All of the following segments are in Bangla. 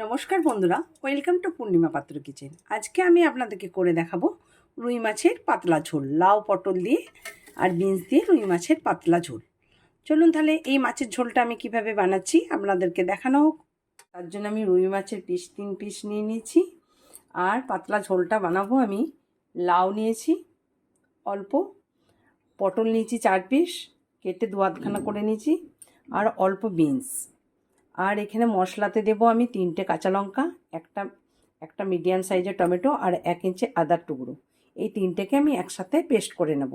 নমস্কার বন্ধুরা, ওয়েলকাম টু পূর্ণিমা পাত্র কিচেন। আজকে আমি আপনাদেরকে করে দেখাবো রুই মাছের পাতলা ঝোল, লাউ পটল দিয়ে আর বিনস দিয়ে রুই মাছের পাতলা ঝোল। চলুন তাহলে এই মাছের ঝোলটা আমি কীভাবে বানাচ্ছি আপনাদেরকে দেখানো হোক। তার জন্য আমি রুই মাছের পিস, তিন পিস নিয়ে নিয়েছি। আর পাতলা ঝোলটা বানাবো আমি। লাউ নিয়েছি, অল্প। পটল নিয়েছি চার পিস, কেটে দু আধখানা করে নিয়েছি। আর অল্প বিনস। আর এখানে মশলাতে দেব আমি তিনটে কাঁচা লঙ্কা, একটা একটা মিডিয়াম সাইজের টমেটো আর এক ইঞ্চি আদার টুকরো। এই তিনটেকে আমি একসাথে পেস্ট করে নেব।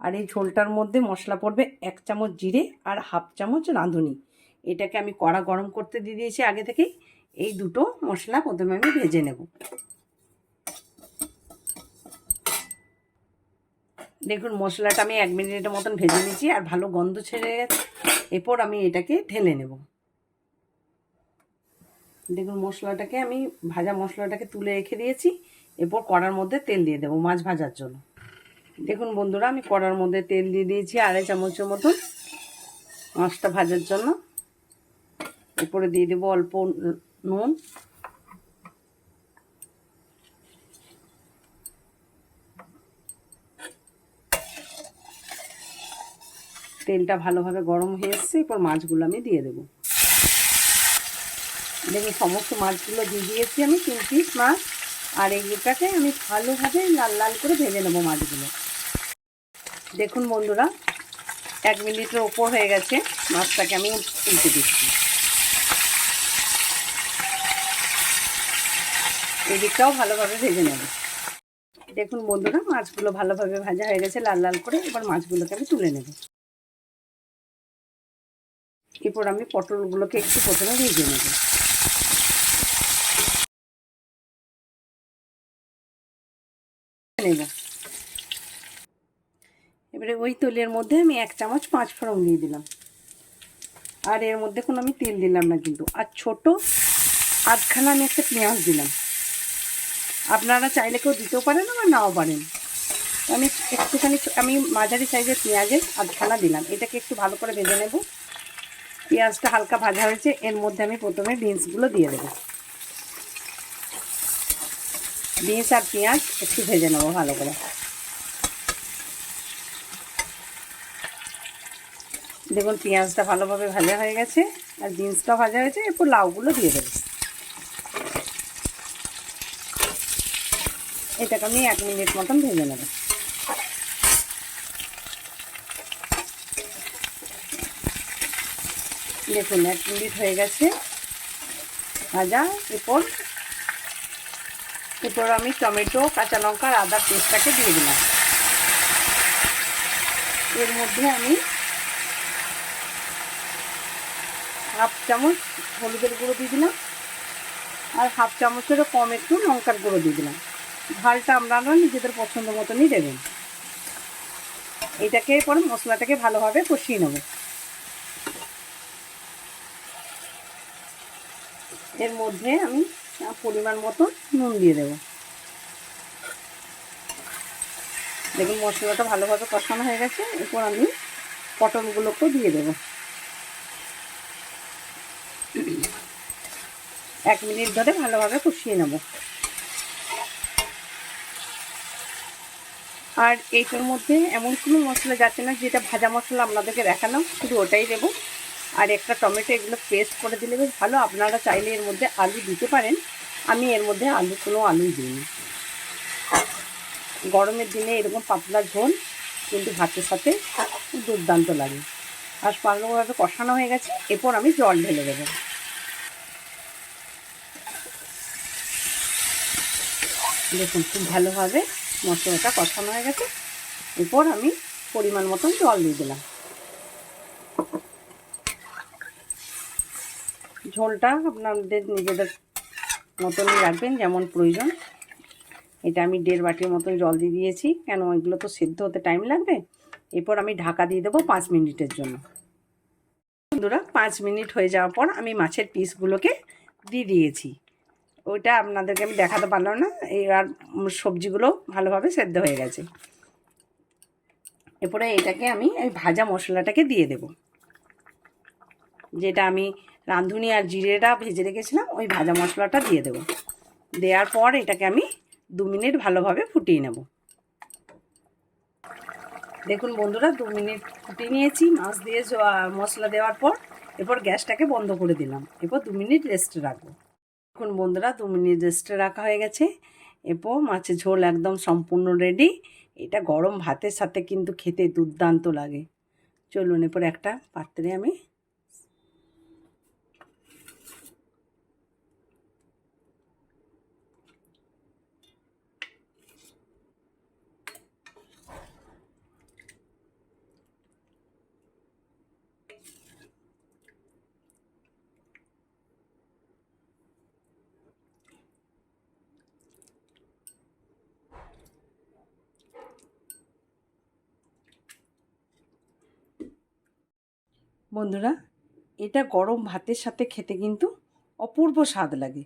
আর এই ঝোলটার মধ্যে মশলা পড়বে এক চামচ জিরে আর হাফ চামচ রাঁধুনি। এটাকে আমি কড়া গরম করতে দিয়ে দিয়েছি আগে থেকেই। এই দুটো মশলা প্রথমে আমি ভেজে নেব। দেখুন, মশলাটা আমি এক মিনিটের মতন ভেজে নিয়েছি আর ভালো গন্ধ ছেড়ে গেছে। এরপর আমি এটাকে ঢেলে নেব। দেখুন, মশলাটাকে আমি, ভাজা মশলাটাকে তুলে রেখে দিয়েছি। এরপর কড়ার মধ্যে তেল দিয়ে দেবো মাছ ভাজার জন্য। দেখুন বন্ধুরা, আমি কড়ার মধ্যে তেল দিয়ে দিয়েছি আড়াই চামচের মতন মাছটা ভাজার জন্য। এরপরে দিয়ে দেবো অল্প নুন। তেলটা ভালোভাবে গরম হয়ে এসছে, এরপর মাছগুলো আমি দিয়ে দেবো। দেখুন, সমস্ত মাছগুলো দিয়ে দিয়েছি আমি, তিন পিস মাছ। আর এইটাকে আমি ভালোভাবে লাল লাল করে ভেজে নেব মাছগুলো। দেখুন বন্ধুরা, এক মিনিটের ওপর হয়ে গেছে মাছটাকে আমি উল্টে দিচ্ছি। এদিকটাও ভালোভাবে ভেজে নেব। দেখুন বন্ধুরা, মাছগুলো ভালোভাবে ভাজা হয়ে গেছে, লাল লাল করে এবার মাছগুলোকে আমি তুলে নেব। এরপর আমি পটলগুলোকে একটু প্রথমে ভেজে নেব। নেব। এবারে ওই তেলের মধ্যে আমি এক চামচ পাঁচ ফোড়ন দিয়ে দিলাম। আর এর মধ্যে কোনো আমি তেল দিলাম না কিন্তু। আর ছোট আধখানা আমি একটা পেঁয়াজ দিলাম। আপনারা চাইলে কেউ দিতেও পারেন আবার নাও পারেন। আমি একটুখানি আমি মাঝারি সাইজের পেঁয়াজের আধখানা দিলাম। এটাকে একটু ভালো করে ভেজে নেব। পেঁয়াজটা হালকা ভাজা হয়েছে। এর মধ্যে আমি প্রথমে বিনসগুলো দিয়ে দেবো। বিনস আর পেঁয়াজ একটু ভেজে নেব ভালো করে। দেখুন পেঁয়াজটা ভালোভাবে ভাজা হয়ে গেছে, আর বিনসটাও ভাজা হয়েছে, এরপর লাউগুলো দিয়ে দেবো। এটাকে আমি এক মিনিট মতন ভেজে নেব। দেখুন, এক মিনিট হয়ে গেছে ভাজা, এরপর এরপর আমি টমেটো, কাঁচা লঙ্কা আর আদার পেস্টটাকে দিয়ে দিলাম। এর মধ্যে আমি হাফ চামচ হলুদের গুঁড়ো দিয়ে দিলাম আর হাফ চামচেরও কম একটু লঙ্কার গুঁড়ো দিয়ে দিলাম। ঝালটা আপনারা নিজেদের পছন্দ মতনই দেবেন। এটাকে পরে মশলাটাকে ভালোভাবে কষিয়ে নেব। এর মধ্যে আমি পরিমাণ মতো নুন দিয়ে দেব। দেখুন, মশলাটা ভালোভাবে কষানো হয়ে গেছে। এরপর আমি পটলগুলোকেও দিয়ে দেব। এক মিনিট ধরে ভালোভাবে কষিয়ে নেব। আর এইটার মধ্যে এমন কোনো মশলা যাচ্ছে না, যেটা ভাজা মশলা আপনাদেরকে দেখালাম, শুধু ওটাই দেবো। আর একটা টমেটো এগুলো পেস্ট করে দিলে বেশ ভালো। আপনারা চাইলে এর মধ্যে আলু দিতে পারেন। আমি এর মধ্যে আলু, কোনো আলুই দিইনি। গরমের দিনে এরকম পাতলা ঝোল, কিন্তু ভাতের সাথে দুর্দান্ত লাগে। আর ভালোভাবে কষানো হয়ে গেছে, এরপর আমি জল ঢেলে দেবো। দেখুন, খুব ভালোভাবে মশলাটা কষানো হয়ে গেছে। এরপর আমি পরিমাণ মতন জল দিয়ে দিলাম। ঝোলটা আপনাদের নিজেদের মতনই রাখবেন, যেমন প্রয়োজন। এটা আমি দেড় বাটির মতন জল দিয়ে দিয়েছি, কেন এগুলো তো সেদ্ধ হতে টাইম লাগবে। এরপর আমি ঢাকা দিয়ে দেবো পাঁচ মিনিটের জন্য। বন্ধুরা, পাঁচ মিনিট হয়ে যাওয়ার পর আমি মাছের পিসগুলোকে দিয়ে দিয়েছি। ওইটা আপনাদেরকে আমি দেখাতে পারলাম না আর সবজিগুলো ভালোভাবে সেদ্ধ হয়ে গেছে। এরপরে এটাকে আমি, এই ভাজা মশলাটাকে দিয়ে দেব। যেটা আমি রাঁধুনি আর জিরেটা ভেজে রেখেছিলাম, ওই ভাজা মশলাটা দিয়ে দেবো। দেওয়ার পর এটাকে আমি দু মিনিট ভালোভাবে ফুটিয়ে নেব। দেখুন বন্ধুরা, দু মিনিট ফুটিয়ে নিয়েছি, মাছ দিয়ে মশলা দেওয়ার পর এরপর গ্যাসটাকে বন্ধ করে দিলাম। এরপর দু মিনিট রেস্টে রাখব। দেখুন বন্ধুরা, দু মিনিট রেস্টে রাখা হয়ে গেছে। এরপর মাছের ঝোল একদম সম্পূর্ণ রেডি এটা গরম ভাতের সাথে কিন্তু খেতে দুর্দান্ত লাগে। চলুন এরপর একটা পাত্রে আমি বন্ধুরা, এটা গরম ভাতের সাথে খেতে কিন্তু অপূর্ব স্বাদ লাগে।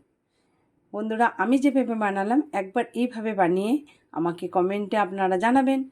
বন্ধুরা, আমি যেভাবে বানালাম, একবার এইভাবে বানিয়ে আমাকে কমেন্টে আপনারা জানাবেন।